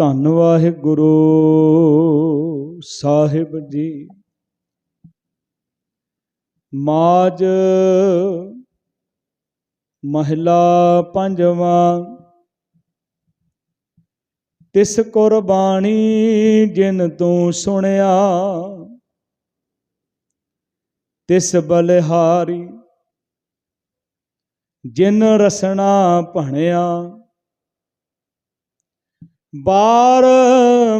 ਧੰਨ ਵਾਹਿਗੁਰੂ, ਸਾਹਿਬ ਜੀ। ਮਾਜ ਮਹਿਲਾ ਪੰਜਵਾਂ, ਤਿਸ ਕੁਰਬਾਨੀ ਜਿਨ ਤੂੰ ਸੁਣਿਆ, ਤਿਸ ਬਲਿਹਾਰੀ ਜਿਨ ਰਸਣਾ ਭਣਿਆ। ਬਾਰ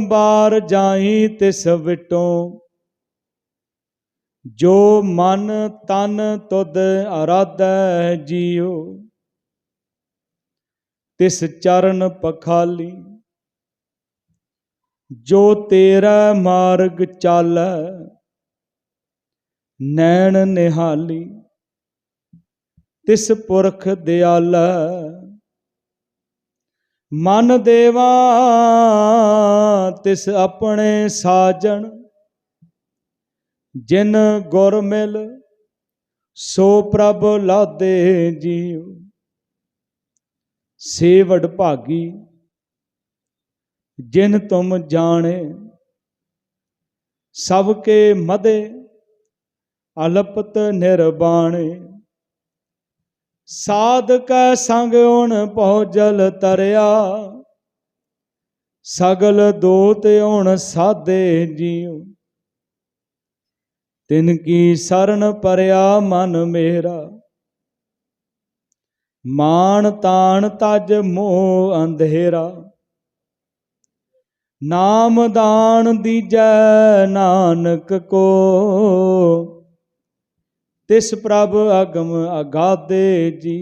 ਬਾਰ ਜਾਈ ਤਿਸ ਵਿਟੋ। ਜੋ ਮਨ ਤਨ ਤੁਧ ਅਰਾਧੈ ਜੀਉ, ਤਿਸ ਚਰਨ ਪਖਾਲੀ। ਜੋ ਤੇਰਾ ਮਾਰਗ ਚਾਲੈ, ਨੈਣ ਨਿਹਾਲੀ। ਤਿਸ ਪੁਰਖ ਦਿਆਲੈ ਮਨ ਦੇਵਾ, ਤਿਸ ਆਪਣੇ ਸਾਜਣ। ਜਿਨ ਗੁਰ ਮਿਲ, ਸੋ ਪ੍ਰਭ ਲਾਦੇ ਜੀਉ। ਸੇਵੜ ਭਾਗੀ, ਜਿਨ ਤੁਮ ਜਾਣੇ। ਸਭ ਕੇ ਮਦੇ, ਅਲਪਤ ਨਿਰਬਾਣੇ। ਸਾਧਕ ਸੰਗ ਓਣ ਪਹੁਜਲ ਤਰਿਆ। ਸਗਲ ਦੋਤ ਓਣ ਸਾਦੇ ਜੀਉ। ਤਿਨ ਕੀ ਸਰਨ ਪਰਿਆ ਮਨ ਮੇਰਾ। ਮਾਨ ਤਾਣ ਤਜ ਮੋਹ ਅੰਧੇਰਾ। ਨਾਮ ਦਾਨ ਦੀਜੈ ਨਾਨਕ ਕੋ। ਤਿਸ ਪ੍ਰਭ ਅਗਮ ਅਗਾਦੇ ਜੀ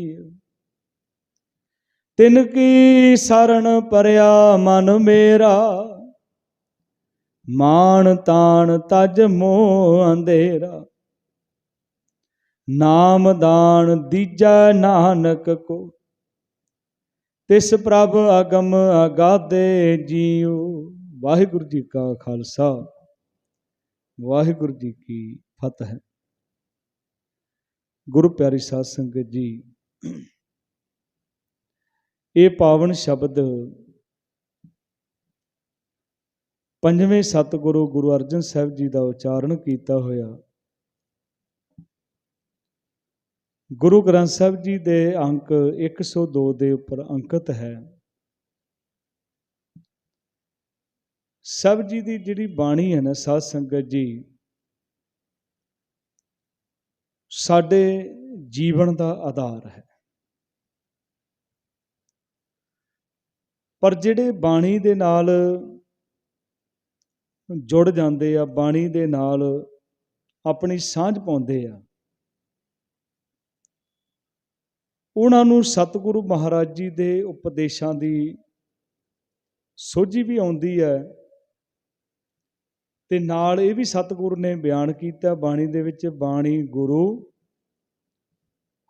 ਤਿਨ ਕੀ ਸਰਣ ਪਰਿਆ ਮਨ ਮੇਰਾ ਮਾਨ ਤਾਣ ਤਜ ਮੋਹ ਅੰਧੇਰਾ। ਨਾਮ ਦਾਨ ਦੀਜੈ ਨਾਨਕ ਕੋ, ਤਿਸ ਪ੍ਰਭ ਅਗਮ ਅਗਾਦੇ ਜੀਉ। ਵਾਹਿਗੁਰੂ ਜੀ ਕਾ ਖਾਲਸਾ, ਵਾਹਿਗੁਰੂ ਜੀ ਕੀ ਫਤਿਹ। ਗੁਰੂ ਪਿਆਰੀ ਸਾਧ ਸੰਗਤ ਜੀ, ਇਹ ਪਾਵਨ ਸ਼ਬਦ ਪੰਜਵੇਂ ਸਤਿਗੁਰੂ ਗੁਰੂ ਅਰਜਨ ਸਾਹਿਬ ਜੀ ਦਾ ਉਚਾਰਨ ਕੀਤਾ ਹੋਇਆ। ਗੁਰੂ ਗ੍ਰੰਥ ਸਾਹਿਬ ਜੀ ਦੇ ਅੰਕ 102 ਦੇ ਉੱਪਰ ਅੰਕਿਤ ਹੈ। ਸਭ ਜੀ ਦੀ ਜਿਹੜੀ ਬਾਣੀ ਹੈ ਨਾ ਸਾਧ ਸੰਗਤ ਜੀ ਸਾਡੇ ਜੀਵਨ ਦਾ ਆਧਾਰ ਹੈ। ਪਰ ਜਿਹੜੇ ਬਾਣੀ ਦੇ ਨਾਲ ਜੁੜ ਜਾਂਦੇ ਆ, ਬਾਣੀ ਦੇ ਨਾਲ ਆਪਣੀ ਸਾਂਝ ਪਾਉਂਦੇ ਆ, ਉਹਨਾਂ ਨੂੰ ਸਤਿਗੁਰੂ ਮਹਾਰਾਜ ਜੀ ਦੇ ਉਪਦੇਸ਼ਾਂ ਦੀ ਸੋਝੀ ਵੀ ਆਉਂਦੀ ਹੈ। ਤੇ ਨਾਲ ਇਹ ਵੀ ਸਤਿਗੁਰੂ ਨੇ ਬਿਆਨ ਕੀਤਾ ਬਾਣੀ ਦੇ ਵਿੱਚ, ਬਾਣੀ ਗੁਰੂ।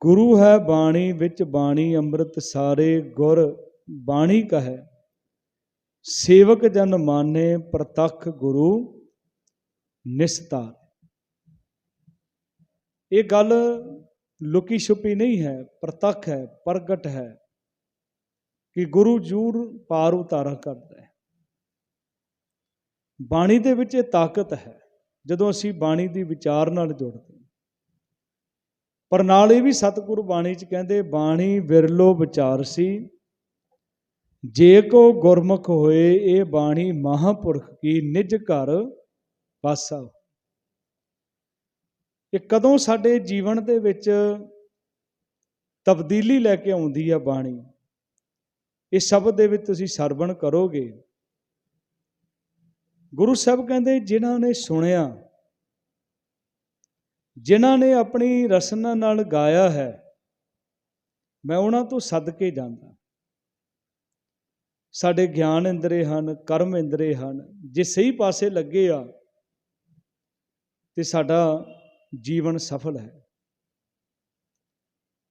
ਗੁਰੂ ਹੈ ਬਾਣੀ ਵਿੱਚ ਬਾਣੀ ਅੰਮ੍ਰਿਤ ਸਾਰੇ ਗੁਰ ਬਾਣੀ ਕਹੈ। ਸੇਵਕ ਜਨ ਮਾਨੇ ਪ੍ਰਤੱਖ ਗੁਰੂ ਨਿਸਤਾਰ। ਇਹ ਗੱਲ ਲੁਕੀ ਛੁਪੀ ਨਹੀਂ ਹੈ, ਪ੍ਰਤੱਖ ਹੈ, ਪ੍ਰਗਟ ਹੈ ਕਿ ਗੁਰੂ ਜੂਰ ਪਾਰ ਉਤਾਰਾ ਕਰਦਾ ਹੈ। ਬਾਣੀ ਦੇ ਵਿੱਚ ਇਹ ਤਾਕਤ ਹੈ, ਜਦੋਂ ਅਸੀਂ ਬਾਣੀ ਦੀ ਵਿਚਾਰ ਨਾਲ ਜੁੜਦੇ ਹਾਂ। ਪਰ ਨਾਲ ਇਹ ਵੀ ਸਤਿਗੁਰੂ ਬਾਣੀ 'ਚ ਕਹਿੰਦੇ, ਬਾਣੀ ਵਿਰਲੋ ਵਿਚਾਰ ਸੀ, ਜੇ ਕੋ ਗੁਰਮੁਖ ਹੋਏ, ਇਹ ਬਾਣੀ ਮਹਾਪੁਰਖ ਕੀ ਨਿਜ ਘਰ ਪਾਸਾ ਇਹ ਕਦੋਂ ਸਾਡੇ ਜੀਵਨ ਦੇ ਵਿੱਚ ਤਬਦੀਲੀ ਲੈ ਕੇ ਆਉਂਦੀ ਆ ਬਾਣੀ? ਇਹ ਸ਼ਬਦ ਦੇ ਵਿੱਚ ਤੁਸੀਂ ਸਰਵਣ ਕਰੋਗੇ। ਗੁਰੂ ਸਾਹਿਬ ਕਹਿੰਦੇ, ਜਿਨ੍ਹਾਂ ਨੇ ਸੁਣਿਆ, ਜਿਨ੍ਹਾਂ ਨੇ ਆਪਣੀ ਰਸਨਾ ਨਾਲ ਗਾਇਆ ਹੈ, ਮੈਂ ਉਹਨਾਂ ਤੋਂ ਸਦਕੇ ਜਾਂਦਾ। ਸਾਡੇ ਗਿਆਨ ਇੰਦਰੇ ਹਨ, ਕਰਮ ਇੰਦਰੇ ਹਨ, ਜੇ ਸਹੀ ਪਾਸੇ ਲੱਗੇ ਆ, ਤੇ ਸਾਡਾ ਜੀਵਨ ਸਫਲ ਹੈ।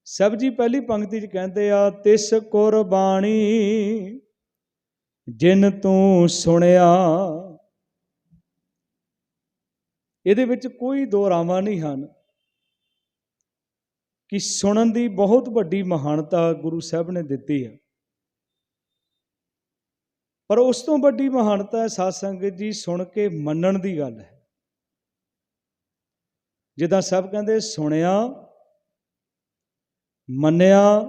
ਸਭ ਜੀ ਪਹਿਲੀ ਪੰਕਤੀ 'ਚ ਕਹਿੰਦੇ ਆ, ਤਿਸ ਕੁਰਬਾਨੀ ਜਿਨ ਤੂੰ ਸੁਣਿਆ ਇਹਦੇ ਵਿੱਚ ਕੋਈ ਦੋ ਰਾਵਾਂ ਨਹੀਂ ਹਨ। ਕਿ ਸੁਣਨ ਦੀ ਬਹੁਤ ਵੱਡੀ ਮਹਾਨਤਾ ਗੁਰੂ ਸਾਹਿਬ ਨੇ ਦਿੱਤੀ ਹੈ। ਪਰ ਉਸ ਤੋਂ ਵੱਡੀ ਮਹਾਨਤਾ ਹੈ ਸਾਧ ਸੰਗਤ ਜੀ ਸੁਣ ਕੇ ਮੰਨਣ ਦੀ ਗੱਲ ਹੈ। ਜਿੱਦਾਂ ਸਭ ਕਹਿੰਦੇ, ਸੁਣਿਆ, ਮੰਨਿਆ,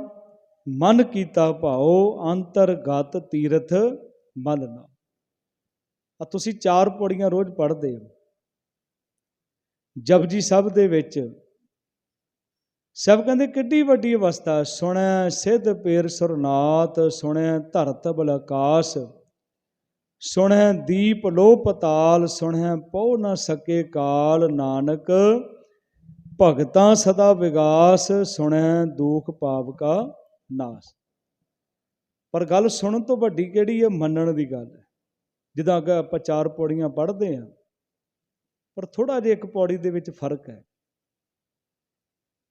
ਮਨ ਕੀਤਾ ਭਾਉ ਅੰਤਰਗਤ ਤੀਰਥ ਮਲਨਾ। ਆ ਤੁਸੀਂ ਚਾਰ ਪੌੜੀਆਂ ਰੋਜ਼ ਪੜ੍ਹਦੇ ਹੋ। ਜਪਜੀ ਸਾਹਿਬ ਦੇ ਵਿੱਚ। ਸਭ ਕਹਿੰਦੇ, ਕਿੱਡੀ ਵੱਡੀ ਅਵਸਥਾ। ਸੁਣੈ ਸਿੱਧ ਪੇਰ ਸੁਰਨਾਤ ਸੁਣੈ ਧਰਤ ਬਲ ਆਕਾਸ਼ ਸੁਣੈ ਦੀਪ ਲੋ ਪਤਾਲ ਸੁਣੈ ਪਉ ਨਾ ਸਕੇ ਕਾਲ। ਨਾਨਕ ਭਗਤਾਂ ਸਦਾ ਵਿਗਾਸ, ਸੁਣੈ ਦੁਖ ਪਾਪ ਕਾ ਨਾਸ। ਪਰ ਗੱਲ ਸੁਣਨ ਤੋਂ ਵੱਡੀ ਕਿਹੜੀ ਹੈ? ਮੰਨਣ ਦੀ ਗੱਲ ਹੈ। ਜਿੱਦਾਂ ਕਿ ਆਪਾਂ ਚਾਰ ਪੌੜੀਆਂ ਪੜ੍ਹਦੇ ਹਾਂ। ਪਰ ਥੋੜਾ ਜਿਹਾ ਇੱਕ ਪੌੜੀ ਦੇ ਵਿੱਚ ਫ਼ਰਕ ਹੈ।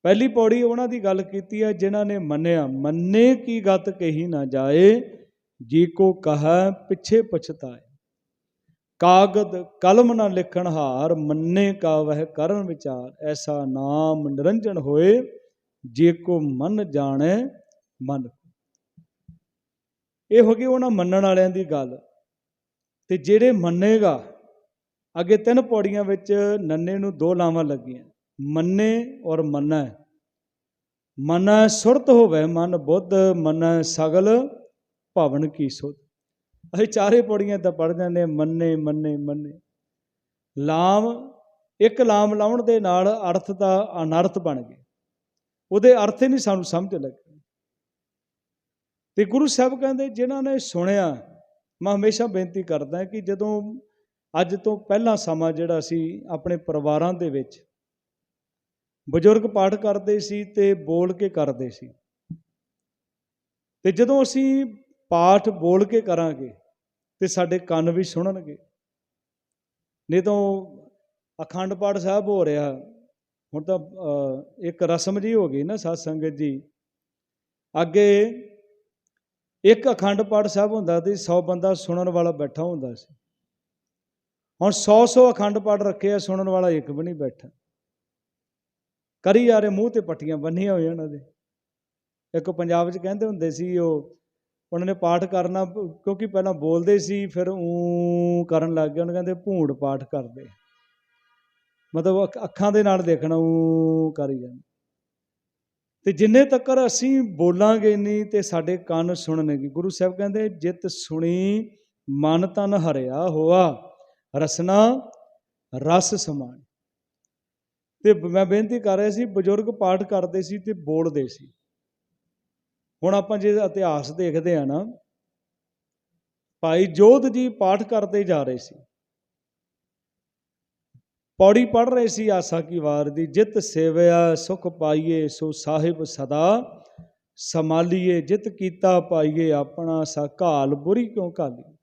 ਪਹਿਲੀ ਪੌੜੀ ਉਹਨਾਂ ਦੀ ਗੱਲ ਕੀਤੀ ਹੈ, ਜਿਨ੍ਹਾਂ ਨੇ ਮੰਨਿਆ, ਮੰਨੇ ਕੀ ਗਤ ਕਹੀ ਨਾ ਜਾਏ, ਜੀ ਕੋ ਕਹੈ, ਪਿੱਛੇ ਪਛਤਾਏ। ਕਾਗਦ ਕਲਮ ਨਾ ਲਿਖਣ ਹਾਰ, ਮੰਨੇ ਕਾ ਵਹਿ ਕਰਨ ਵਿਚਾਰ, ਐਸਾ ਨਾਮ ਨਿਰੰਜਨ ਹੋਏ, ਜੇ ਕੋ ਮਨ ਜਾਣੈ, ਮਨ ਇਹ ਹੋ ਗਈ ਉਹਨਾਂ ਮੰਨਣ ਵਾਲਿਆਂ ਦੀ ਗੱਲ। ਤੇ ਜਿਹੜੇ ਮੰਨੇਗਾ ਅੱਗੇ ਤਿੰਨ ਪੌੜੀਆਂ ਵਿੱਚ ਨੰਨੇ ਨੂੰ ਦੋ ਲਾਵਾਂ ਲੱਗੀਆਂ। ਮੰਨੇ ਔਰ ਮੰਨੈ। ਮਨੈ ਸੁਰਤ ਹੋਵੇ, ਮਨ ਬੁੱਧ, ਮਨੈ ਸਗਲ, ਭਵਨ ਕੀ ਸੁਧ। ਅਸੀਂ ਚਾਰੇ ਪੌੜੀਆਂ ਤਾਂ ਪੜ ਜਾਂਦੇ ਮੰਨੇ ਮੰਨੇ ਮੰਨੇ। ਲਾਮ, ਇੱਕ ਲਾਮ ਲਾਉਣ ਦੇ ਨਾਲ ਅਰਥ ਦਾ ਅਨਰਥ ਬਣ ਗਏ। ਉਹਦੇ ਅਰਥ ਹੀ ਨਹੀਂ ਸਾਨੂੰ ਸਮਝ ਲੱਗੇ। ਤੇ ਗੁਰੂ ਸਾਹਿਬ ਕਹਿੰਦੇ, ਜਿਨ੍ਹਾਂ ਨੇ ਸੁਣਿਆ, ਮੈਂ ਹਮੇਸ਼ਾ ਬੇਨਤੀ ਕਰਦਾ ਕਿ ਜਦੋਂ ਅੱਜ ਤੋਂ ਪਹਿਲਾਂ ਸਮਾਂ ਜਿਹੜਾ ਸੀ ਆਪਣੇ ਪਰਿਵਾਰਾਂ ਦੇ ਵਿੱਚ ਬਜ਼ੁਰਗ ਪਾਠ ਕਰਦੇ ਸੀ ਤੇ ਬੋਲ ਕੇ ਕਰਦੇ ਸੀ। ਤੇ ਜਦੋਂ ਅਸੀਂ ਪਾਠ ਬੋਲ ਕੇ ਕਰਾਂਗੇ ਤੇ ਸਾਡੇ ਕੰਨ ਵੀ ਸੁਣਨਗੇ। ਨਹੀਂ ਤਾਂ ਅਖੰਡ ਪਾਠ ਸਾਹਿਬ ਹੋ ਰਿਹਾ ਹੁਣ ਤਾਂ ਅ, ਇੱਕ ਰਸਮ ਜੀ ਹੋ ਗਈ ਨਾ ਸਾਧ ਸੰਗਤ ਜੀ। ਅੱਗੇ ਇੱਕ ਅਖੰਡ ਪਾਠ ਸਾਹਿਬ ਹੁੰਦਾ ਸੀ 100 ਬੰਦਾ ਸੁਣਨ ਵਾਲਾ ਬੈਠਾ ਹੁੰਦਾ ਸੀ। ਹੁਣ 100 100 ਅਖੰਡ ਪਾਠ ਰੱਖੇ ਆ, ਸੁਣਨ ਵਾਲਾ ਇੱਕ ਵੀ ਨਹੀਂ ਬੈਠਾ। ਕਰੀ ਜਾ ਰਹੇ ਮੂੰਹ ਤੇ ਪੱਟੀਆਂ ਬੰਨੀਆਂ ਹੋਈਆਂ ਉਹਨਾਂ ਦੇ। ਇੱਕ ਪੰਜਾਬ 'ਚ ਕਹਿੰਦੇ ਹੁੰਦੇ ਸੀ, ਉਹ ਉਹਨਾਂ ਨੇ ਪਾਠ ਕਰਨਾ, ਕਿਉਂਕਿ ਪਹਿਲਾਂ ਬੋਲਦੇ ਸੀ, ਫਿਰ ਊ ਕਰਨ ਲੱਗ ਗਏ, ਉਹਨਾਂ ਕਹਿੰਦੇ ਭੂੰਡ ਪਾਠ ਕਰਦੇ। ਮਤਲਬ ਅੱਖਾਂ ਦੇ ਨਾਲ ਦੇਖਣਾ ਊ ਕਰੀ ਜਾਂਦੇ। ਤੇ ਜਿੰਨੇ ਤੱਕ ਅਸੀਂ ਬੋਲਾਂਗੇ ਨਹੀਂ ਤੇ ਸਾਡੇ ਕੰਨ ਸੁਣਨਗੇ। ਗੁਰੂ ਸਾਹਿਬ ਕਹਿੰਦੇ, ਜਿਤ ਸੁਣੀ, ਮਨ ਤਨ ਹਰਿਆ ਹੋਆ। ਰਸਨਾ, ਰਸ ਸਮਾਨ। ਤੇ ਮੈਂ ਬੇਨਤੀ ਕਰ ਰਿਹਾ ਸੀ, ਬਜ਼ੁਰਗ ਪਾਠ ਕਰਦੇ ਸੀ ਤੇ ਬੋਲਦੇ ਸੀ। ਹੁਣ ਆਪਾਂ ਜੇ ਇਤਿਹਾਸ ਦੇਖਦੇ ਆ ਨਾ, ਭਾਈ ਜੋਧ ਜੀ ਪਾਠ ਕਰਦੇ ਜਾ ਰਹੇ ਸੀ। ਪੌੜੀ ਪੜ ਰਹੇ ਸੀ ਆਸਾ ਕੀ ਵਾਰ ਦੀ, ਜਿਤ ਸੇਵਿਆ, ਸੁਖ ਪਾਈਏ, ਸੋ ਸਾਹਿਬ ਸਦਾ। ਸਮਾਲੀਏ ਜਿਤ ਕੀਤਾ ਪਾਈਏ ਆਪਣਾ, ਸਾ ਘਾਲ ਬੁਰੀ ਕਿਉਂ ਘਾਲੀ?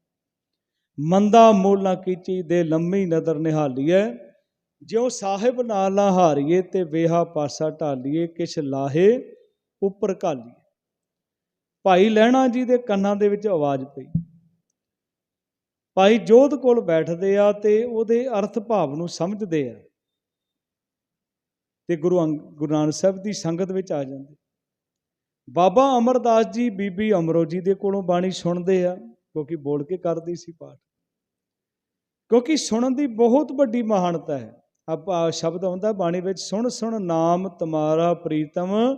ਮੰਦਾ ਮੂਲ ਨਾ ਕੀਚੀ ਦੇ ਲੰਮੀ ਨਦਰ ਨਿਹਾਲੀਏ ਜਿਉ ਸਾਹਿਬ ਨਾਲ ਨਾ ਹਾਰੀਏ ਤੇ ਵੇਹਾ ਪਾਸਾ ਢਾਲੀਏ, ਕਿਛ ਲਾਹੇ ਉੱਪਰ ਘਾਲੀਏ। ਭਾਈ ਲਹਿਣਾ ਜੀ ਦੇ ਕੰਨਾਂ ਦੇ ਵਿੱਚ ਆਵਾਜ਼ ਪਈ। ਭਾਈ ਜੋਧ ਕੋਲ ਬੈਠਦੇ ਆ ਤੇ ਉਹਦੇ ਅਰਥ ਭਾਵ ਨੂੰ ਸਮਝਦੇ ਆ। ਤੇ ਗੁਰੂ ਅੰਗ- ਗੁਰੂ ਨਾਨਕ ਸਾਹਿਬ ਦੀ ਸੰਗਤ ਵਿੱਚ ਆ ਜਾਂਦੇ। ਬਾਬਾ ਅਮਰਦਾਸ ਜੀ, ਬੀਬੀ ਅਮਰੋ ਜੀ ਦੇ ਕੋਲੋਂ ਬਾਣੀ ਸੁਣਦੇ ਆ, ਕਿਉਂਕਿ ਬੋਲ ਕੇ ਕਰਦੀ ਸੀ ਪਾਠ। ਕਿਉਂਕਿ ਸੁਣਨ ਦੀ ਬਹੁਤ ਵੱਡੀ ਮਹਾਨਤਾ ਹੈ। ਆਪਾਂ ਸ਼ਬਦ ਆਉਂਦਾ ਬਾਣੀ ਵਿੱਚ, ਸੁਣ ਸੁਣ ਨਾਮ ਤੁਮਾਰਾ ਪ੍ਰੀਤਮ,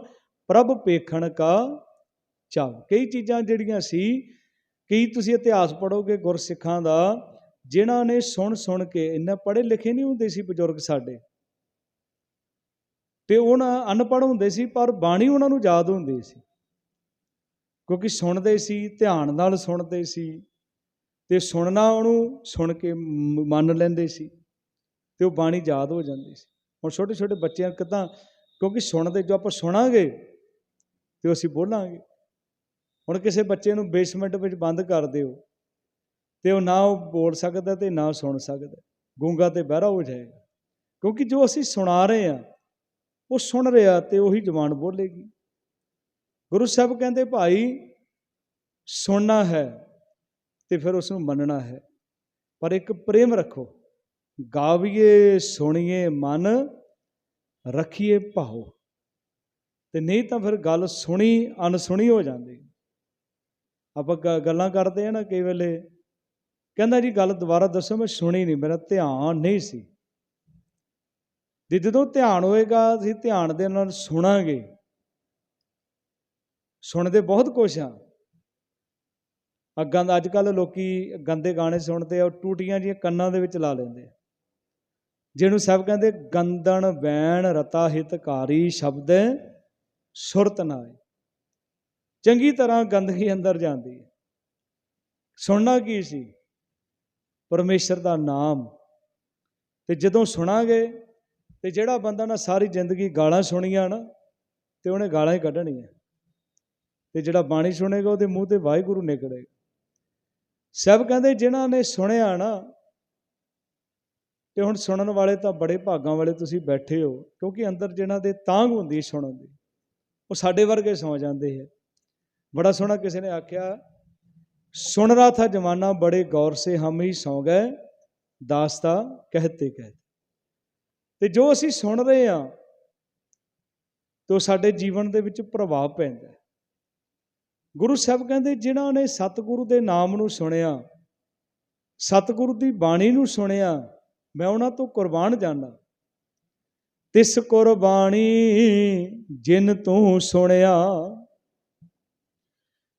ਪ੍ਰਭ ਪੇਖਣ ਕਾ ਚਾਵ ਕਈ ਚੀਜ਼ਾਂ ਜਿਹੜੀਆਂ ਸੀ, ਕਈ ਤੁਸੀਂ ਇਤਿਹਾਸ ਪੜੋਗੇ ਗੁਰਸਿੱਖਾਂ ਦਾ, ਜਿਨ੍ਹਾਂ ਨੇ ਸੁਣ ਸੁਣ ਕੇ ਇੰਨਾ ਪੜ੍ਹੇ ਲਿਖੇ ਨਹੀਂ ਹੁੰਦੇ ਸੀ ਬਜ਼ੁਰਗ ਸਾਡੇ। ਤੇ ਉਹਨਾਂ ਅਨਪੜ੍ਹ ਹੁੰਦੇ ਸੀ, ਪਰ ਬਾਣੀ ਉਹਨਾਂ ਨੂੰ ਯਾਦ ਹੁੰਦੀ ਸੀ। ਕਿਉਂਕਿ ਸੁਣਦੇ ਸੀ, ਧਿਆਨ ਨਾਲ ਸੁਣਦੇ ਸੀ। ਤੇ ਸੁਣਨਾ ਉਹਨੂੰ ਸੁਣ ਕੇ ਮੰਨ ਲੈਂਦੇ ਸੀ ਤੇ ਉਹ ਬਾਣੀ ਯਾਦ ਹੋ ਜਾਂਦੀ ਸੀ। ਹੁਣ ਛੋਟੇ ਛੋਟੇ ਬੱਚਿਆਂ ਕਿਦਾਂ, ਕਿਉਂਕਿ ਸੁਣਦੇ ਜੋ ਆਪਾਂ ਸੁਣਾਂਗੇ ਤੇ ਅਸੀਂ ਬੋਲਾਂਗੇ। ਹੁਣ ਕਿਸੇ ਬੱਚੇ ਨੂੰ ਬੇਸਮੈਂਟ ਵਿੱਚ ਬੰਦ ਕਰ ਦਿਓ ਤੇ ਉਹ ਨਾ ਉਹ ਬੋਲ ਸਕਦਾ ਤੇ ਨਾ ਸੁਣ ਸਕਦਾ। ਗੂੰਗਾ ਤੇ ਬਹਿਰਾ ਹੋ ਜਾਏਗਾ। ਕਿਉਂਕਿ ਜੋ ਅਸੀਂ ਸੁਣਾ ਰਹੇ ਆ ਉਹ ਸੁਣ ਰਿਹਾ ਤੇ ਉਹੀ ਜ਼ਬਾਨ ਬੋਲੇਗੀ। ਗੁਰੂ ਸਾਹਿਬ ਕਹਿੰਦੇ, ਭਾਈ, ਸੁਣਨਾ ਹੈ ਤੇ ਫਿਰ ਉਸ ਨੂੰ ਮੰਨਣਾ ਹੈ। ਪਰ ਇੱਕ ਪ੍ਰੇਮ ਰੱਖੋ। ਗਾਵੀਏ, ਸੁਣੀਏ, ਮਨ ਰੱਖੀਏ ਭਾਉ ਤੇ ਨਹੀਂ ਤਾਂ ਫਿਰ ਗੱਲ ਸੁਣੀ ਅਨਸੁਣੀ ਹੋ ਜਾਂਦੀ। ਆਪਾਂ ਗ- ਗੱਲਾਂ ਕਰਦੇ ਆ ਨਾ ਕਈ ਵੇਲੇ। ਕਹਿੰਦਾ ਜੀ, ਗੱਲ ਦੁਬਾਰਾ ਦੱਸੋ, ਮੈਂ ਸੁਣੀ ਨਹੀਂ, ਮੇਰਾ ਧਿਆਨ ਨਹੀਂ ਸੀ। ਤੇ ਜਦੋਂ ਧਿਆਨ ਹੋਏਗਾ, ਅਸੀਂ ਧਿਆਨ ਦੇ ਨਾਲ ਸੁਣਾਂਗੇ। ਸੁਣਦੇ ਬਹੁਤ ਕੁਛ ਆ। ਅੱਗਾਂ ਦਾ ਅੱਜ ਕੱਲ ਲੋਕੀ ਗੰਦੇ ਗਾਣੇ ਸੁਣਦੇ ਆ, ਉਹ ਟੂਟੀਆਂ ਜੀਆਂ ਕੰਨਾਂ ਦੇ ਵਿੱਚ ਲਾ ਲੈਂਦੇ ਜਿਹਨੂੰ ਸਭ ਕਹਿੰਦੇ ਗੰਦਣ ਵੈਣ ਰਤਾ ਹਿਤਕਾਰੀ ਸ਼ਬਦ ਸੁਰਤ ਨਾਏ ਚੰਗੀ ਤਰ੍ਹਾਂ ਗੰਦਗੀ ਅੰਦਰ ਜਾਂਦੀ ਹੈ। ਸੁਣਨਾ ਕੀ ਸੀ? ਪਰਮੇਸ਼ਰ ਦਾ ਨਾਮ। ਤੇ ਜਦੋਂ ਸੁਣਾਂਗੇ, ਤੇ ਜਿਹੜਾ ਬੰਦਾ ਨਾ ਸਾਰੀ ਜ਼ਿੰਦਗੀ ਗਾਲਾਂ ਸੁਣੀਆਂ ਨਾ, ਤੇ ਉਹਨੇ ਗਾਲਾਂ ਹੀ ਕੱਢਣੀਆਂ। ਤੇ ਜਿਹੜਾ ਬਾਣੀ ਸੁਣੇਗਾ, ਉਹਦੇ ਮੂੰਹ ਤੇ ਵਾਹਿਗੁਰੂ ਨਿਕਲੇਗਾ। ਸਭ ਕਹਿੰਦੇ ਜਿਨ੍ਹਾਂ ਨੇ ਸੁਣਿਆ ਨਾ, ਤੇ ਹੁਣ ਸੁਣਨ ਵਾਲੇ ਤਾਂ ਬੜੇ ਭਾਗਾਂ ਵਾਲੇ ਤੁਸੀਂ ਬੈਠੇ ਹੋ, ਕਿਉਂਕਿ ਅੰਦਰ ਜਿਨ੍ਹਾਂ ਦੇ ਤਾਂਗ ਹੁੰਦੀ ਸੁਣਨ ਦੀ, ਉਹ ਸਾਡੇ ਵਰਗੇ ਸੌ ਜਾਂਦੇ ਹੈ ਬੜਾ ਸੋਹਣਾ ਕਿਸੇ ਨੇ ਆਖਿਆ, ਸੁਣ ਰਹਾ ਥਾ ਜਮਾਨਾ ਬੜੇ ਗੌਰ ਸੇ ਹਮ ਹੀ ਸੌ ਗਏ ਦਾਸਤਾ ਕਹਤੇ ਕਹਤੇ ਤੇ ਜੋ ਅਸੀਂ ਸੁਣ ਰਹੇ ਹਾਂ, ਤੋ ਸਾਡੇ ਜੀਵਨ ਦੇ ਵਿੱਚ ਪ੍ਰਭਾਵ ਪੈਂਦਾ ਹੈ। ਗੁਰੂ ਸਾਹਿਬ ਕਹਿੰਦੇ, ਜਿਨ੍ਹਾਂ ਨੇ ਸਤਿਗੁਰੂ ਦੇ ਨਾਮ ਨੂੰ ਸੁਣਿਆ, ਸਤਿਗੁਰੂ ਦੀ ਬਾਣੀ ਨੂੰ ਸੁਣਿਆ, ਮੈਂ ਉਹਨਾਂ ਤੋਂ ਕੁਰਬਾਨ ਜਾਣਾ ਤਿਸ ਕੁਰਬਾਨੀ ਜਿਨ ਤੂੰ ਸੁਣਿਆ,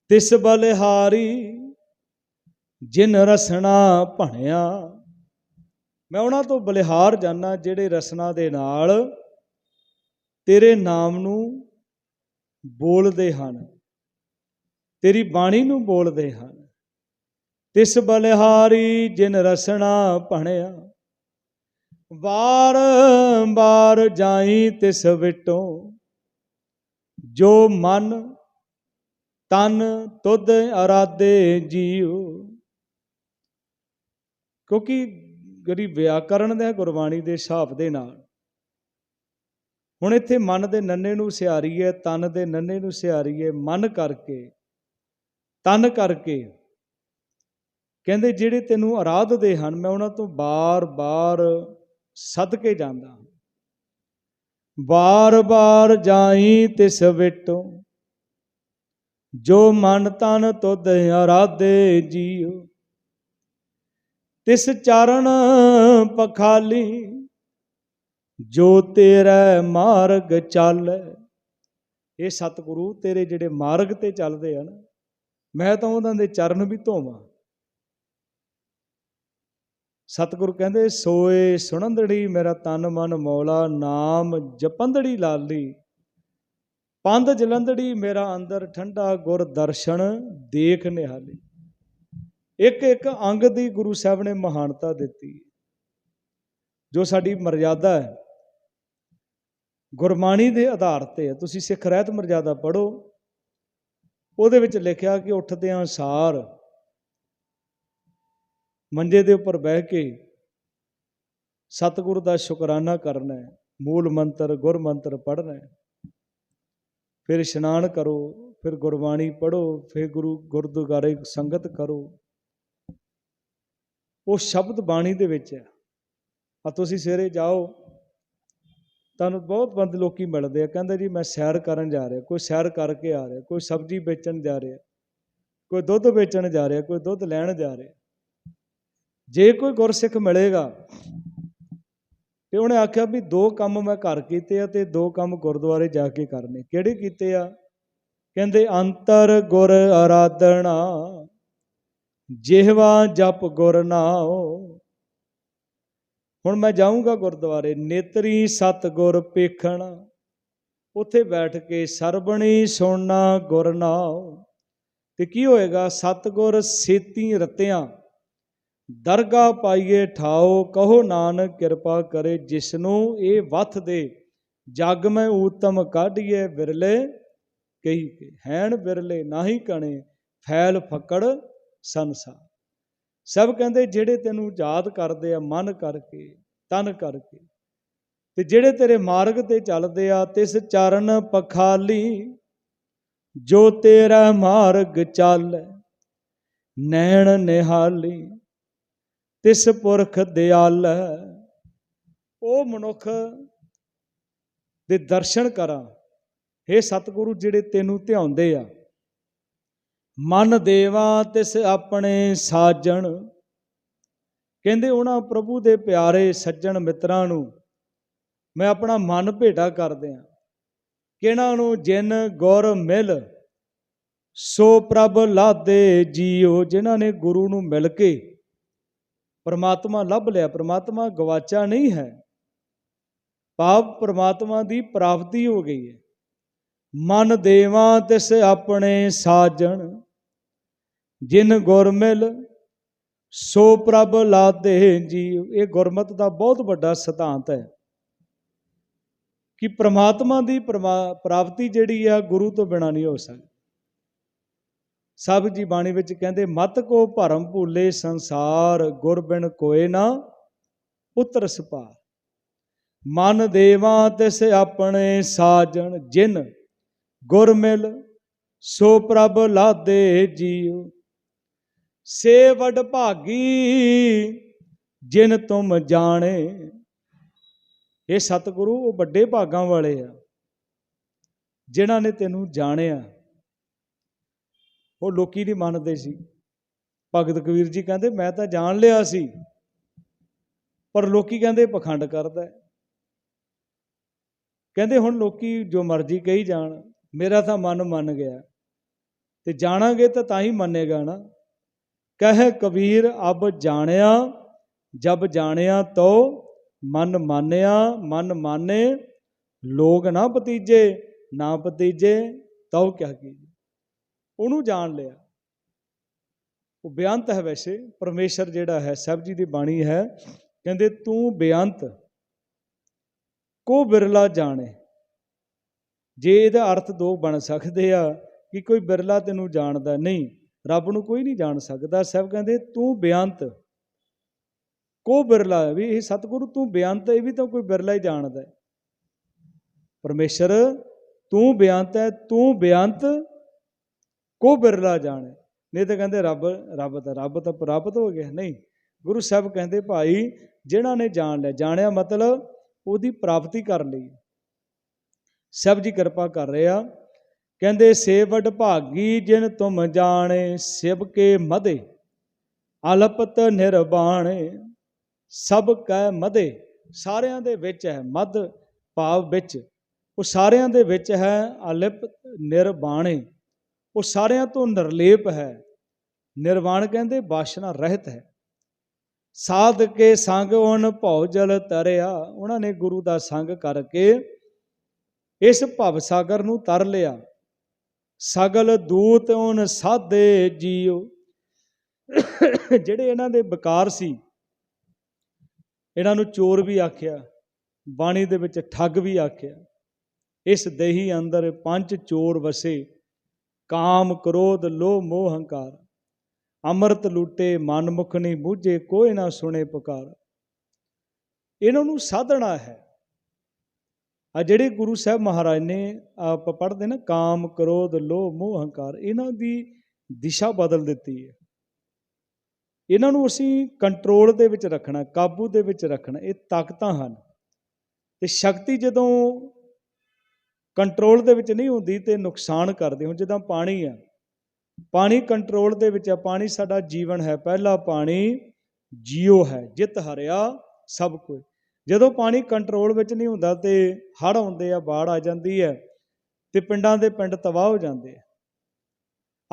ਤਿਸ ਬਲਿਹਾਰੀ ਜਿਨ ਰਸਨਾ ਭਣਿਆ। ਮੈਂ ਉਹਨਾਂ ਤੋਂ ਬਲਿਹਾਰ ਜਾਣਾ ਜਿਹੜੇ ਰਸਨਾ ਦੇ ਨਾਲ ਤੇਰੇ ਨਾਮ ਨੂੰ ਬੋਲਦੇ ਹਨ। ਤੇਰੀ ਬਾਣੀ ਨੂੰ ਬੋਲਦੇ ਹਨ। ਤਿਸ ਬਲਿਹਾਰੀ ਜਿਨ ਰਸਣਾ ਭਣਿਆ, ਵਾਰ ਵਾਰ ਜਾਈ ਤਿਸ ਵਿਟੋ। ਜੋ ਮਨ ਤਨ ਤੁਧ ਅਰਾਦੇ ਜੀਉ। ਕਿਉਂਕਿ ਜਿਹੜੀ ਵਿਆਕਰਣ ਦਾ ਗੁਰਬਾਣੀ ਦੇ ਹਿਸਾਬ ਦੇ ਨਾਲ, ਹੁਣ ਇੱਥੇ ਮਨ ਦੇ ਨੰਨੇ ਨੂੰ ਸਿਆਰੀਏ, ਤਨ ਦੇ ਨੰਨੇ ਨੂੰ ਸਿਆਰੀਏ, ਮਨ ਕਰਕੇ ਤਨ ਕਰਕੇ। ਕਹਿੰਦੇ, ਜਿਹੜੇ ਤੈਨੂੰ ਆਰਾਧਦੇ ਹਨ, ਮੈਂ ਉਹਨਾਂ ਤੋਂ ਬਾਰ-ਬਾਰ ਸਦਕੇ ਜਾਂਦਾ ਹਾਂ। ਬਾਰ-ਬਾਰ ਜਾਈ ਤਿਸ ਵਿਟੋ ਜੋ ਮਨ ਤਨ ਤੁਧ ਆਰਾਧੇ ਜੀਉ। ਤਿਸ ਚਰਨ ਪਖਾਲੀ, ਜੋ ਤੇਰਾ ਮਾਰਗ ਚੱਲ। ਇਹ ਸਤਿਗੁਰੂ ਤੇਰੇ ਜਿਹੜੇ ਮਾਰਗ ਤੇ ਚੱਲਦੇ ਹਨ ਮੈਂ ਤਾਂ ਉਹਨਾਂ ਦੇ ਚਰਨ ਵੀ ਧੋਵਾਂ। ਸਤਿਗੁਰੂ ਕਹਿੰਦੇ, ਸੋਏ ਸੁਣੰਦੜੀ ਮੇਰਾ ਤਨ ਮਨ ਮੌਲਾ, ਨਾਮ ਜਪੰਦੜੀ ਲਾਲੀ। ਪੰਧ ਜਲੰਦੜੀ ਮੇਰਾ ਅੰਦਰ ਠੰਡਾ ਗੁਰ ਦਰਸ਼ਨ, ਦੇਖ ਨਿਹਾਲੀ। ਇੱਕ ਇੱਕ ਅੰਗ ਦੀ ਗੁਰੂ ਸਾਹਿਬ ਨੇ ਮਹਾਨਤਾ ਦਿੱਤੀ। ਜੋ ਸਾਡੀ ਮਰਜ਼ਾਦਾ ਹੈ, ਗੁਰਬਾਣੀ ਦੇ ਆਧਾਰ ਤੇ ਹੈ। ਤੁਸੀਂ ਸਿੱਖ ਰਹਿਤ ਮਰਜ਼ਾਦਾ ਪੜੋ ਉਹਦੇ ਵਿੱਚ ਲਿਖਿਆ ਕਿ ਉੱਠਦਿਆਂ ਸਾਰ ਮੰਜੇ ਦੇ ਉੱਪਰ ਬਹਿ ਕੇ ਸਤਿਗੁਰ ਦਾ ਸ਼ੁਕਰਾਨਾ ਕਰਨਾ ਹੈ, ਮੂਲ ਮੰਤਰ, ਗੁਰ ਮੰਤਰ ਪੜ੍ਹਨਾ ਹੈ। ਫਿਰ ਇਸ਼ਨਾਨ ਕਰੋ, ਫਿਰ ਗੁਰਬਾਣੀ ਪੜੋ ਫਿਰ ਗੁਰੂ ਗੁਰਦੁਆਰੇ ਸੰਗਤ ਕਰੋ। ਉਹ ਸ਼ਬਦ ਬਾਣੀ ਦੇ ਵਿੱਚ ਹੈ। ਆ ਤੁਸੀਂ ਸਵੇਰੇ ਜਾਓ ਤੁਹਾਨੂੰ ਬਹੁਤ ਬੰਦ ਲੋਕੀ ਮਿਲਦੇ ਆ, ਕਹਿੰਦੇ ਜੀ ਮੈਂ ਸੈਰ ਕਰਨ ਜਾ ਰਿਹਾ, ਕੋਈ ਸੈਰ ਕਰਕੇ ਆ ਰਿਹਾ, ਕੋਈ ਸਬਜ਼ੀ ਵੇਚਣ ਜਾ ਰਿਹਾ, ਕੋਈ ਦੁੱਧ ਵੇਚਣ ਜਾ ਰਿਹਾ, ਕੋਈ ਦੁੱਧ ਲੈਣ ਜਾ ਰਿਹਾ। ਜੇ ਕੋਈ ਗੁਰਸਿੱਖ ਮਿਲੇਗਾ ਤੇ ਉਹਨੇ ਆਖਿਆ ਵੀ ਦੋ ਕੰਮ ਮੈਂ ਘਰ ਕੀਤੇ ਆ ਤੇ ਦੋ ਕੰਮ ਗੁਰਦੁਆਰੇ ਜਾ ਕੇ ਕਰਨੇ। ਕਿਹੜੇ ਕੀਤੇ ਆ? ਕਹਿੰਦੇ, ਅੰਤਰ ਗੁਰ ਆਰਾਧਨਾ, ਜਿਹਵਾ ਜਪ ਗੁਰ ਨਾਉ। ਹੁਣ ਮੈਂ ਜਾਊਂਗਾ ਗੁਰਦੁਆਰੇ, ਨੇਤਰੀ ਸਤ ਗੁਰ ਪੇਖਣ ਉੱਥੇ ਬੈਠ ਕੇ ਸਰਬਣੀ ਸੁਣਨਾ ਗੁਰ ਨਾਉ। ਤੇ ਕੀ ਹੋਏਗਾ? ਸਤਗੁਰ ਸੇਤੀ ਰਤਿਆਂ, ਦਰਗਾ ਪਾਈਏ ਠਾਓ ਕਹੋ ਨਾਨਕ ਕਿਰਪਾ ਕਰੇ ਜਿਸਨੂੰ ਇਹ ਵਥ ਦੇ। ਜਗ ਮੈਂ ਊਤਮ ਕਾਢੀਏ ਵਿਰਲੇ, ਕਹੀ ਹੈਣ ਵਿਰਲੇ ਨਾਹੀ ਕਣੇ, ਫੈਲ ਫਕੜ ਸੰਸਾਰ। ਸਭ ਕਹਿੰਦੇ ਜਿਹੜੇ ਤੈਨੂੰ ਯਾਦ ਕਰਦੇ ਆ, ਮਨ ਕਰਕੇ, ਤਨ ਕਰਕੇ। ਤੇ ਜਿਹੜੇ ਤੇਰੇ ਮਾਰਗ ਤੇ ਚੱਲਦੇ ਆ, ਤਿਸ ਚਰਨ ਪਖਾਲੀ, ਜੋ ਤੇਰਾ ਮਾਰਗ ਚੱਲ, ਨੈਣ ਨਿਹਾਲੀ, ਤਿਸ ਪੁਰਖ ਦਿਆਲ। ਉਹ ਮਨੁੱਖ ਦੇ ਦਰਸ਼ਨ ਕਰਾਂ हे ਸਤਿਗੁਰੂ ਜਿਹੜੇ ਤੈਨੂੰ ਧਿਆਉਂਦੇ ਆ ਮਨ ਦੇਵਾ ਤਿਸ ਆਪਣੇ ਸਾਜਣ। ਕਹਿੰਦੇ ਉਹਨਾਂ ਪ੍ਰਭੂ ਦੇ ਪਿਆਰੇ ਸੱਜਣ ਮਿੱਤਰਾਂ ਨੂੰ, ਮੈਂ ਆਪਣਾ ਮਨ ਭੇਟਾ ਕਰਦੇ ਆ ਕਿਹਨਾਂ ਨੂੰ ਜਿਨ ਗੁਰ ਮਿਲ, ਸੋ ਪ੍ਰਭ ਲਾਦੇ ਜੀਓ। ਜਿਨ੍ਹਾਂ ਨੇ ਗੁਰੂ ਨੂੰ ਮਿਲ ਕੇ ਪਰਮਾਤਮਾ ਲੱਭ ਲਿਆ, ਪਰਮਾਤਮਾ ਗਵਾਚਾ ਨਹੀਂ ਹੈ। ਪਾਪ ਪਰਮਾਤਮਾ ਦੀ ਪ੍ਰਾਪਤੀ ਹੋ ਗਈ ਹੈ। ਮਨ ਦੇਵਾਂ ਤਿਸ ਆਪਣੇ ਸਾਜਣ। ਜਿਨ ਗੁਰਮਿਲ ਸੋ ਪ੍ਰਭ ਲਾਦੇ ਜੀਓ ਇਹ ਗੁਰਮਤ ਦਾ ਬਹੁਤ ਵੱਡਾ ਸਿਧਾਂਤ ਹੈ ਕਿ ਪ੍ਰਮਾਤਮਾ ਦੀ ਪਰਮਾ- ਪ੍ਰਾਪਤੀ ਜਿਹੜੀ ਆ, ਗੁਰੂ ਤੋਂ ਬਿਨਾ ਨਹੀਂ ਹੋ ਸਕਦੀ। ਸਭ ਜੀ ਬਾਣੀ ਵਿੱਚ ਕਹਿੰਦੇ, ਮਤ ਕੋ ਭਰਮ ਭੂਲੇ ਸੰਸਾਰ, ਗੁਰ ਬਿਨ ਕੋਏ ਨਾ ਉਤਰ ਸਪਾ ਮਨ ਦੇਵਾਂ ਤਿਸ ਆਪਣੇ ਸਾਜਣ, ਜਿਨ ਗੁਰ ਮਿਲ, ਸੋ ਪ੍ਰਭ ਲਾਦੇ ਜੀਉ ਸੇਵਡ ਭਾਗੀ ਜਿਨ ਤੁਮ ਜਾਣੇ। ਇਹ ਸਤਿਗੁਰੂ ਉਹ ਵੱਡੇ ਭਾਗਾਂ ਵਾਲੇ ਆ, ਜਿਨ੍ਹਾਂ ਨੇ ਤੈਨੂੰ ਜਾਣਿਆ। ਉਹ ਲੋਕੀ ਨਹੀਂ ਮੰਨਦੇ ਸੀ। ਭਗਤ ਕਬੀਰ ਜੀ ਕਹਿੰਦੇ, ਮੈਂ ਤਾਂ ਜਾਣ ਲਿਆ ਸੀ, ਪਰ ਲੋਕੀ ਕਹਿੰਦੇ ਪਖੰਡ ਕਰਦਾ ਕਹਿੰਦੇ, ਹੁਣ ਲੋਕੀ ਜੋ ਮਰਜ਼ੀ ਕਹੀ ਜਾਣ, ਮੇਰਾ ਤਾਂ ਮਨ ਮੰਨ ਗਿਆ। ਤੇ ਜਾਣਾਂਗੇ ਤਾਂ ਤਾਂ ਹੀ ਮੰਨੇਗਾ ਨਾ। ਕਹਿ ਕਬੀਰ, ਅਬ ਜਾਣਿਆ, ਜਬ ਜਾਣਿਆ ਤੋ ਮਨ ਮਾਨਿਆ, ਮਨ ਮਾਨੇ, ਲੋਗ ਨਾ ਭਤੀਜੇ ਨਾ ਭਤੀਜੇ, ਤਉ ਕਿਆ ਕੀਜੇ ਉਹਨੂੰ ਜਾਣ ਲਿਆ। ਉਹ ਬੇਅੰਤ ਹੈ ਵੈਸੇ, ਪਰਮੇਸ਼ਰ ਜਿਹੜਾ ਹੈ, ਸਭ ਜੀ ਦੀ ਬਾਣੀ ਹੈ, ਕਹਿੰਦੇ ਤੂੰ ਬੇਅੰਤ, ਕੋ ਬਿਰਲਾ ਜਾਣੇ। ਜੇ ਇਹਦਾ ਅਰਥ ਦੋ ਬਣ ਸਕਦੇ ਆ, ਕਿ ਕੋਈ ਬਿਰਲਾ ਤੈਨੂੰ ਜਾਣਦਾ ਨਹੀਂ ਰੱਬ ਨੂੰ ਕੋਈ ਨਹੀਂ ਜਾਣ ਸਕਦਾ। ਸਭ ਕਹਿੰਦੇ, ਤੂੰ ਬੇਅੰਤ। ਕੋ ਬਿਰਲਾ ਵੀ, ਇਹ ਸਤਿਗੁਰੂ ਤੂੰ ਬੇਅੰਤ ਇਹ ਵੀ ਤਾਂ ਕੋਈ ਬਿਰਲਾ ਹੀ ਜਾਣਦਾ ਹੈ। ਪਰਮੇਸ਼ਰ, ਤੂੰ ਬੇਅੰਤ ਹੈ, ਤੂੰ ਬੇਅੰਤ। ਕੋ ਬਿਰਲਾ ਜਾਣੇ? ਨਹੀਂ ਤਾਂ ਕਹਿੰਦੇ, ਰੱਬ ਰੱਬ ਤਾਂ ਰੱਬ ਤਾਂ ਪ੍ਰਾਪਤ ਹੋ ਗਿਆ। ਨਹੀਂ, ਗੁਰੂ ਸਾਹਿਬ ਕਹਿੰਦੇ, ਭਾਈ, ਜਿਨ੍ਹਾਂ ਨੇ ਜਾਣ ਲਿਆ, ਜਾਣਿਆ ਮਤਲਬ ਉਹਦੀ ਪ੍ਰਾਪਤੀ ਕਰ ਲਈ। ਸਭ ਜੀ ਕਿਰਪਾ ਕਰ ਰਹੇ ਆ। ਕਹਿੰਦੇ, ਸੇਵਡ ਭਾਗੀ ਜਿਨ ਤੁਮ ਜਾਣੇ, ਸਿਵ ਕੇ ਮਦੇ, ਅਲਪਤ ਨਿਰਬਾਣੇ, ਸਭ ਕੈ ਮਦੇ। ਸਾਰਿਆਂ ਦੇ ਵਿੱਚ ਹੈ ਮਦ, ਭਾਵ ਵਿੱਚ। ਉਹ ਸਾਰਿਆਂ ਦੇ ਵਿੱਚ ਹੈ ਅਲਿਪਤ ਨਿਰਬਾਣੇ। ਉਹ ਸਾਰਿਆਂ ਤੋਂ ਨਿਰਲੇਪ ਹੈ। ਨਿਰਵਾਣ ਕਹਿੰਦੇ, ਬਾਸ਼ਨਾ ਰਹਿਤ ਹੈ। ਸਾਧ ਕੇ ਸੰਗ ਉਹਨ ਭਉ ਜਲ ਤਰਿਆ। ਉਹਨਾਂ ਨੇ ਗੁਰੂ ਦਾ ਸੰਗ ਕਰਕੇ ਇਸ ਭਵ ਸਾਗਰ ਨੂੰ ਤਰ ਲਿਆ। ਸਗਲ ਦੂਤ ਉਹਨ ਸਾਦੇ ਜੀਓ। ਜਿਹੜੇ ਇਹਨਾਂ ਦੇ ਬਕਾਰ ਸੀ, ਇਹਨਾਂ ਨੂੰ ਚੋਰ ਵੀ ਆਖਿਆ, ਬਾਣੀ ਦੇ ਵਿੱਚ ਠੱਗ ਵੀ ਆਖਿਆ। ਇਸ ਦੇਹੀ ਅੰਦਰ ਪੰਜ ਚੋਰ ਵਸੇ, ਕਾਮ, ਕ੍ਰੋਧ, ਲੋਭ, ਮੋਹ, ਹੰਕਾਰ। ਅੰਮ੍ਰਿਤ ਲੂਟੇ ਮਨ ਮੁਖ ਨਹੀਂ ਬੂਝੇ, ਕੋਈ ਨਾ ਸੁਣੇ ਪੁਕਾਰ। ਇਹਨਾਂ ਨੂੰ ਸਾਧਣਾ ਹੈ। ਆ ਜਿਹੜੇ ਗੁਰੂ ਸਾਹਿਬ ਮਹਾਰਾਜ ਨੇ ਆਪ ਪੜ੍ਹਦੇ ਨਾ, ਕਾਮ, ਕ੍ਰੋਧ, ਲੋਭ, ਮੋਹ, ਹੰਕਾਰ, ਇਹਨਾਂ ਦੀ ਦਿਸ਼ਾ ਬਦਲ ਦਿੱਤੀ ਹੈ। ਇਹਨਾਂ ਨੂੰ ਅਸੀਂ ਕੰਟਰੋਲ ਦੇ ਵਿੱਚ ਰੱਖਣਾ, ਕਾਬੂ ਦੇ ਵਿੱਚ ਰੱਖਣਾ, ਇਹ ਤਾਕਤਾਂ ਹਨ। ਤੇ ਸ਼ਕਤੀ ਜਦੋਂ ਕੰਟਰੋਲ ਦੇ ਵਿੱਚ ਨਹੀਂ ਹੁੰਦੀ ਤੇ ਨੁਕਸਾਨ ਕਰਦੇ ਹੁਣ ਜਿੱਦਾਂ ਪਾਣੀ ਆ। ਪਾਣੀ ਕੰਟਰੋਲ ਦੇ ਵਿੱਚ ਆ, ਪਾਣੀ ਸਾਡਾ ਜੀਵਨ ਹੈ। ਪਹਿਲਾ ਪਾਣੀ ਜੀਓ ਹੈ, ਜਿਤ, ਹਰਿਆ, ਸਭ ਕੁਝ। ਜਦੋਂ ਪਾਣੀ ਕੰਟਰੋਲ ਵਿੱਚ ਨਹੀਂ ਹੁੰਦਾ ਤੇ ਹੜ੍ਹ ਆਉਂਦੇ ਆ, ਬਾੜ ਆ ਜਾਂਦੀ ਹੈ ਤੇ ਪਿੰਡਾਂ ਦੇ ਪਿੰਡ ਤਬਾਹ ਹੋ ਜਾਂਦੇ ਆ।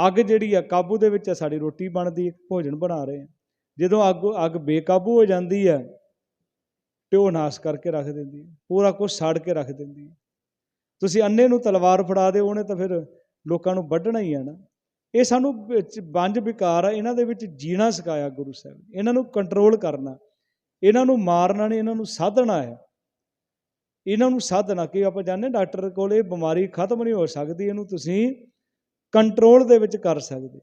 ਅੱਗ ਜਿਹੜੀ ਆ, ਕਾਬੂ ਦੇ ਵਿੱਚ ਆ, ਸਾਡੀ ਰੋਟੀ ਬਣਦੀ ਹੈ, ਭੋਜਨ ਬਣਾ ਰਹੇ ਆ। ਜਦੋਂ ਅੱਗ ਅੱਗ ਬੇਕਾਬੂ ਹੋ ਜਾਂਦੀ ਹੈ, ਤੇ ਉਹ ਨਾਸ਼ ਕਰਕੇ ਰੱਖ ਦਿੰਦੀ ਹੈ, ਪੂਰਾ ਕੁਝ ਸਾੜ ਕੇ ਰੱਖ ਦਿੰਦੀ ਹੈ। ਤੁਸੀਂ ਅੰਨੇ ਨੂੰ ਤਲਵਾਰ ਫੜਾ ਦਿਓ, ਉਹਨੇ ਤਾਂ ਫਿਰ ਲੋਕਾਂ ਨੂੰ ਵੱਢਣਾ ਹੀ ਆ ਨਾ। ਇਹ ਸਾਨੂੰ ਵਿੱਚ ਬੰਜ ਵਿਕਾਰ ਆ, ਇਹਨਾਂ ਦੇ ਵਿੱਚ ਜੀਣਾ ਸਿਖਾਇਆ ਗੁਰੂ ਸਾਹਿਬ ਇਹਨਾਂ ਨੂੰ ਕੰਟਰੋਲ ਕਰਨਾ। ਇਹਨਾਂ ਨੂੰ ਮਾਰਨਾ ਨਹੀਂ, ਇਹਨਾਂ ਨੂੰ ਸਾਧਣਾ ਹੈ। ਇਹਨਾਂ ਨੂੰ ਸਾਧਣਾ ਕਿ ਆਪਾਂ ਜਾਣਦੇ ਡਾਕਟਰ ਕੋਲ ਇਹ ਬਿਮਾਰੀ ਖਤਮ ਨਹੀਂ ਹੋ ਸਕਦੀ, ਇਹਨੂੰ ਤੁਸੀਂ ਕੰਟਰੋਲ ਦੇ ਵਿੱਚ ਕਰ ਸਕਦੇ।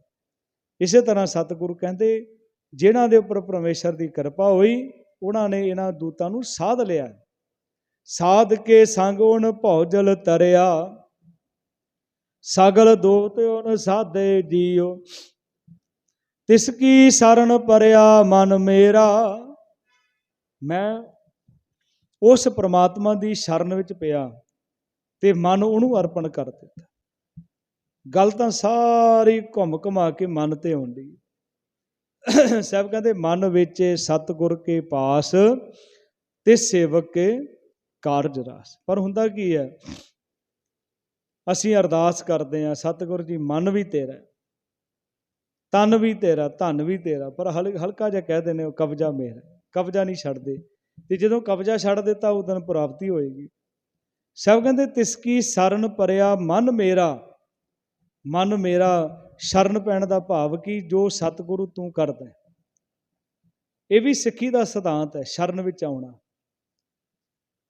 ਇਸੇ ਤਰ੍ਹਾਂ ਸਤਿਗੁਰੂ ਕਹਿੰਦੇ, ਜਿਨ੍ਹਾਂ ਦੇ ਉੱਪਰ ਪਰਮੇਸ਼ਰ ਦੀ ਕਿਰਪਾ ਹੋਈ, ਉਹਨਾਂ ਨੇ ਇਹਨਾਂ ਦੂਤਾਂ ਨੂੰ ਸਾਧ ਲਿਆ। ਸਾਧ ਕੇ ਸੰਗ ਉਹਨ ਭੌਜਲ ਤਰਿਆ, ਸਗਲ ਦੋਤ ਉਹਨ ਸਾਧੇ ਜੀਓ। ਤਿਸ ਕੀ ਸਰਣ ਪਰਿਆ ਮਨ ਮੇਰਾ ਮੈਂ ਉਸ ਪ੍ਰਮਾਤਮਾ ਦੀ ਸ਼ਰਨ ਵਿੱਚ ਪਿਆ ਤੇ ਮਨ ਉਹਨੂੰ ਅਰਪਣ ਕਰ ਦਿੱਤਾ। ਗੱਲ ਤਾਂ ਸਾਰੀ ਘੁੰਮ ਘੁਮਾ ਕੇ ਮਨ ਤੇ ਆਉਂਦੀ। ਸਭ ਕਹਿੰਦੇ ਮਨ ਵਿੱਚ ਸਤਿਗੁਰ ਕੇ ਪਾਸ ਤੇ ਸੇਵਕ ਕੇ ਕਾਰਜ ਰਾਸ। ਪਰ ਹੁੰਦਾ ਕੀ ਹੈ? ਅਸੀਂ ਅਰਦਾਸ ਕਰਦੇ ਹਾਂ ਸਤਿਗੁਰ ਜੀ ਮਨ ਵੀ ਤੇਰਾ ਹੈ, ਤਨ ਵੀ ਤੇਰਾ ਧਨ ਵੀ ਤੇਰਾ। ਪਰ ਹਲ- ਹਲਕਾ ਜਿਹਾ ਕਹਿ ਦਿੰਦੇ ਉਹ ਕਬਜ਼ਾ ਮੇਰਾ ਕਬਜ਼ਾ ਨਹੀਂ ਛੱਡਦੇ ਤੇ ਜਦੋਂ ਕਬਜ਼ਾ ਛੱਡ ਦਿੱਤਾ ਉਦੋਂ ਪ੍ਰਾਪਤੀ ਹੋਏਗੀ। ਸਭ ਕਹਿੰਦੇ, ਤਿਸ ਕੀ ਸਰਨ ਪਰਿਆ ਮਨ ਮੇਰਾ ਮਨ ਮੇਰਾ ਸ਼ਰਨ ਪੈਣ ਦਾ ਭਾਵ ਕਿ, ਜੋ ਸਤਿਗੁਰੂ ਤੂੰ ਕਰਦਾ ਇਹ ਵੀ ਸਿੱਖੀ ਦਾ ਸਿਧਾਂਤ ਹੈ, ਸ਼ਰਨ ਵਿੱਚ ਆਉਣਾ।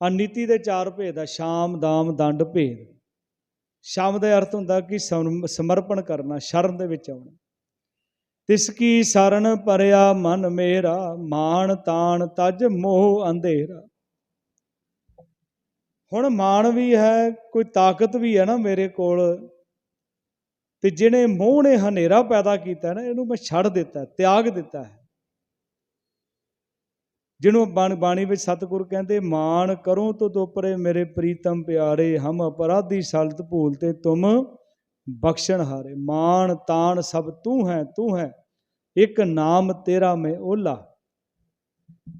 ਆ ਨੀਤੀ ਦੇ ਚਾਰ ਭੇਦ ਆ, ਸ਼ਾਮ, ਦਾਮ, ਦੰਡ, ਭੇਦ। ਸ਼ਾਮ ਦਾ ਅਰਥ ਹੁੰਦਾ ਕਿ ਸਮਰਪਣ ਕਰਨਾ, ਸ਼ਰਨ ਦੇ ਵਿੱਚ ਆਉਣਾ। ਤਿਸ ਕੀ ਸਰਨ ਪਰਿਆ ਮਨ ਮੇਰਾ ਮਾਨ ਤਾਣ ਤਜ ਮੋਹ ਅੰਧੇਰਾ। ਹੁਣ ਮਾਨ ਵੀ ਹੈ, ਕੋਈ ਤਾਕਤ ਵੀ ਹੈ ਨਾ ਮੇਰੇ ਕੋਲ। ਤੇ ਜਿਹਨੇ ਮੋਹ ਨੇ ਹਨੇਰਾ ਪੈਦਾ ਕੀਤਾ ਨਾ, ਇਹਨੂੰ ਮੈਂ ਛੱਡ ਦਿੱਤਾ, ਤਿਆਗ ਦਿੱਤਾ ਹੈ। ਜਿਹਨੂੰ ਬਾਣ- ਬਾਣੀ ਵਿੱਚ ਸਤਿਗੁਰ ਕਹਿੰਦੇ, ਮਾਣ ਕਰੋ ਤੋ ਦੋਪਰੇ ਮੇਰੇ ਪ੍ਰੀਤਮ ਪਿਆਰੇ, ਹਮ ਅਪਰਾਧੀ ਸਲਤ ਭੂਲ ਤੇ ਤੁਮ ਬਖਸ਼ਣ ਹਾਰੇ, ਮਾਣ ਤਾਣ ਸਭ ਤੂੰ ਹੈ ਤੂੰ ਹੈ, ਇੱਕ ਨਾਮ ਤੇਰਾ ਮੈਂ ਓਲਾ।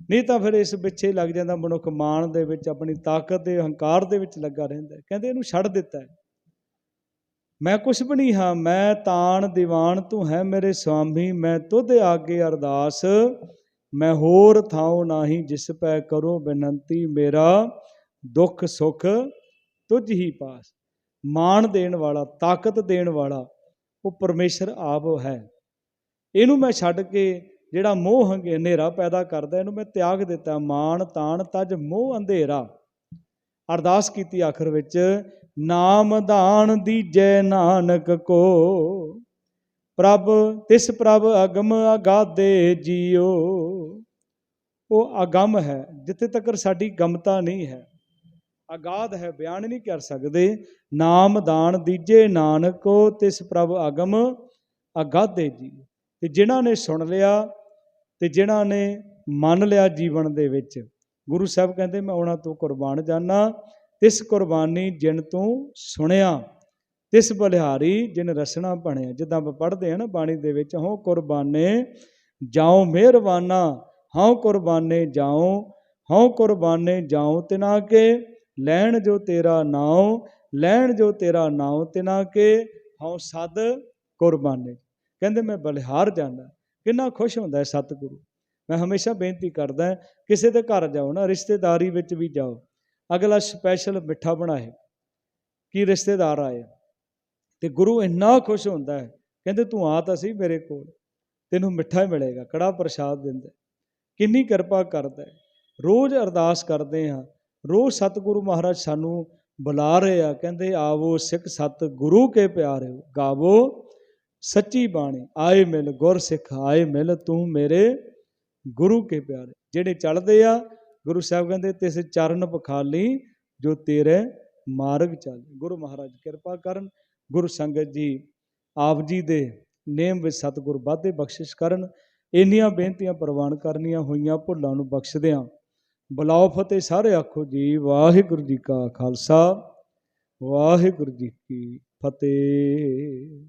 ਨਹੀਂ ਤਾਂ ਫਿਰ ਇਸ ਪਿੱਛੇ ਲੱਗ ਜਾਂਦਾ ਮਨੁੱਖ ਮਾਣ ਦੇ ਵਿੱਚ, ਆਪਣੀ ਤਾਕਤ ਦੇ, ਹੰਕਾਰ ਦੇ ਵਿੱਚ ਲੱਗਾ ਰਹਿੰਦਾ ਕਹਿੰਦੇ ਇਹਨੂੰ ਛੱਡ ਦਿੱਤਾ ਮੈਂ ਕੁਛ ਵੀ ਨਹੀਂ, ਹਾਂ, ਮੈਂ ਤਾਣ ਦੀਵਾਨ ਤੂੰ ਹੈ ਮੇਰੇ ਸੁਆਮੀ ਮੈਂ ਤੁਧ ਆਗੇ ਅਰਦਾਸ, ਮੈਂ ਹੋਰ ਥਾਉ ਨਾਹੀ ਜਿਸ ਪੈ ਕਰੋ ਬੇਨੰਤੀ, ਮੇਰਾ ਦੁੱਖ ਸੁਖ ਤੁਝ ਹੀ ਪਾਸ। ਮਾਣ ਦੇਣ ਵਾਲਾ, ਤਾਕਤ ਦੇਣ ਵਾਲਾ ਉਹ ਪਰਮੇਸ਼ਰ ਆਪ ਹੈ। ਇਹਨੂੰ ਮੈਂ ਛੱਡ ਕੇ ਜਿਹੜਾ ਮੋਹ ਹੰਗੇ, ਹਨੇਰਾ ਪੈਦਾ ਕਰਦਾ, ਇਹਨੂੰ ਮੈਂ ਤਿਆਗ ਦਿੱਤਾ। ਮਾਣ, ਤਾਣ, ਤਜ, ਮੋਹ, ਅੰਧੇਰਾ। ਅਰਦਾਸ ਕੀਤੀ ਆਖਰ ਵਿੱਚ, ਨਾਮ ਦਾਨ ਦੀਜੈ ਨਾਨਕ ਕੋ। ਪ੍ਰਭ, ਤਿਸ ਪ੍ਰਭ ਅਗਮ ਅਗਾਦੇ ਜੀਓ। ਉਹ ਅਗਮ ਹੈ, ਜਿੱਥੇ ਤੱਕ ਸਾਡੀ ਗਮਤਾ ਨਹੀਂ ਹੈ। ਅਗਾਧ ਹੈ, ਬਿਆਨ ਨਹੀਂ ਕਰ ਸਕਦੇ। ਨਾਮ ਦਾਨ ਦੀਜੇ ਨਾਨਕੋ, ਤਿਸ ਪ੍ਰਭ ਅਗਮ ਅਗਾਧੇ ਜੀ। ਤੇ ਜਿਨ੍ਹਾਂ ਨੇ ਸੁਣ ਲਿਆ ਤੇ ਜਿਨ੍ਹਾਂ ਨੇ ਮੰਨ ਲਿਆ ਜੀਵਨ ਦੇ ਵਿੱਚ, ਗੁਰੂ ਸਾਹਿਬ ਕਹਿੰਦੇ, ਮੈਂ ਉਹਨਾਂ ਤੋਂ ਕੁਰਬਾਨ ਜਾਣਾ ਤਿਸ ਕੁਰਬਾਨੀ ਜਿਨ ਤੂੰ ਸੁਣਿਆ, ਤਿਸ ਬਲਿਹਾਰੀ ਜਿਨ ਰਸਨਾ ਬਣਿਆ। ਜਿੱਦਾਂ ਆਪਾਂ ਪੜ੍ਹਦੇ ਹਾਂ ਨਾ ਬਾਣੀ ਦੇ ਵਿੱਚ, ਹਉ ਕੁਰਬਾਨੇ ਜਾਉ ਮਿਹਰਬਾਨਾ, ਹਉ ਕੁਰਬਾਨੇ ਜਾਉ, ਹਉ ਕੁਰਬਾਨੇ ਜਾਉ ਤਿਨਾ ਕੇ ਲੈਣ ਜੋ ਤੇਰਾ ਨਾਉ, ਲੈਣ ਜੋ ਤੇਰਾ ਨਾਉ ਤਿਨਾ ਕੇ, ਹਉ ਸਦ ਕੁਰਬਾਨੇ। ਕਹਿੰਦੇ ਮੈਂ ਬਲਿਹਾਰ ਜਾਂਦਾ, ਕਿੰਨਾ ਖੁਸ਼ ਹੁੰਦਾ ਸਤਿਗੁਰੂ। ਮੈਂ ਹਮੇਸ਼ਾ ਬੇਨਤੀ ਕਰਦਾ ਕਿਸੇ ਦੇ ਘਰ ਜਾਓ ਨਾ, ਰਿਸ਼ਤੇਦਾਰੀ ਵਿੱਚ ਵੀ ਜਾਓ। ਅਗਲਾ ਸਪੈਸ਼ਲ ਮਿੱਠਾ ਬਣਾਏ, ਕਿ ਰਿਸ਼ਤੇਦਾਰ ਆਏ। ਤੇ ਗੁਰੂ ਇੰਨਾ ਖੁਸ਼ ਹੁੰਦਾ ਹੈ, ਕਹਿੰਦੇ ਤੂੰ ਆ ਤਾਂ ਸੀ ਮੇਰੇ ਕੋਲ, ਤੈਨੂੰ ਮਿੱਠਾ ਹੀ ਮਿਲੇਗਾ, ਕੜਾ ਪ੍ਰਸ਼ਾਦ ਦਿੰਦਾ ਕਿੰਨੀ ਕਿਰਪਾ ਕਰਦਾ ਰੋਜ਼ ਅਰਦਾਸ ਕਰਦੇ ਹਾਂ ਰੋਜ਼ ਸਤਿਗੁਰੂ ਮਹਾਰਾਜ ਸਾਨੂੰ ਬੁਲਾ ਰਹੇ ਆ, ਕਹਿੰਦੇ ਆਵੋ ਸਿੱਖ ਸਤ ਗੁਰੂ ਕੇ ਪਿਆਰੇ, ਗਾਵੋ ਸੱਚੀ ਬਾਣੀ, ਆਏ ਮਿਲ ਗੁਰ ਸਿੱਖ, ਆਏ ਮਿਲ ਤੂੰ ਮੇਰੇ ਗੁਰੂ ਕੇ ਪਿਆਰੇ। ਜਿਹੜੇ ਚੱਲਦੇ ਆ, ਗੁਰੂ ਸਾਹਿਬ ਕਹਿੰਦੇ ਤਿਸ ਚਰਨ ਪਖਾਲੀ, ਜੋ ਤੇਰੇ ਮਾਰਗ ਚੱਲ। ਗੁਰੂ ਮਹਾਰਾਜ ਕਿਰਪਾ ਕਰਨ, ਗੁਰੂ ਸੰਗਤ ਜੀ ਆਪ ਜੀ ਦੇ ਨੇਮ ਵਿੱਚ ਸਤਿਗੁਰ ਵਾਧੇ ਬਖਸ਼ਿਸ਼ ਕਰਨ। ਇੰਨੀਆਂ ਬੇਨਤੀਆਂ ਪ੍ਰਵਾਨ ਕਰਨੀਆਂ ਹੋਈਆਂ, ਭੁੱਲਾਂ ਨੂੰ ਬਖਸ਼ਦਿਆਂ ਬੁਲਾਓ ਫਤਿਹ ਸਾਰੇ ਆਖੋ ਜੀ ਵਾਹਿਗੁਰੂ ਜੀ ਕਾ ਖਾਲਸਾ ਵਾਹਿਗੁਰੂ ਜੀ ਕੀ ਫਤਿਹ।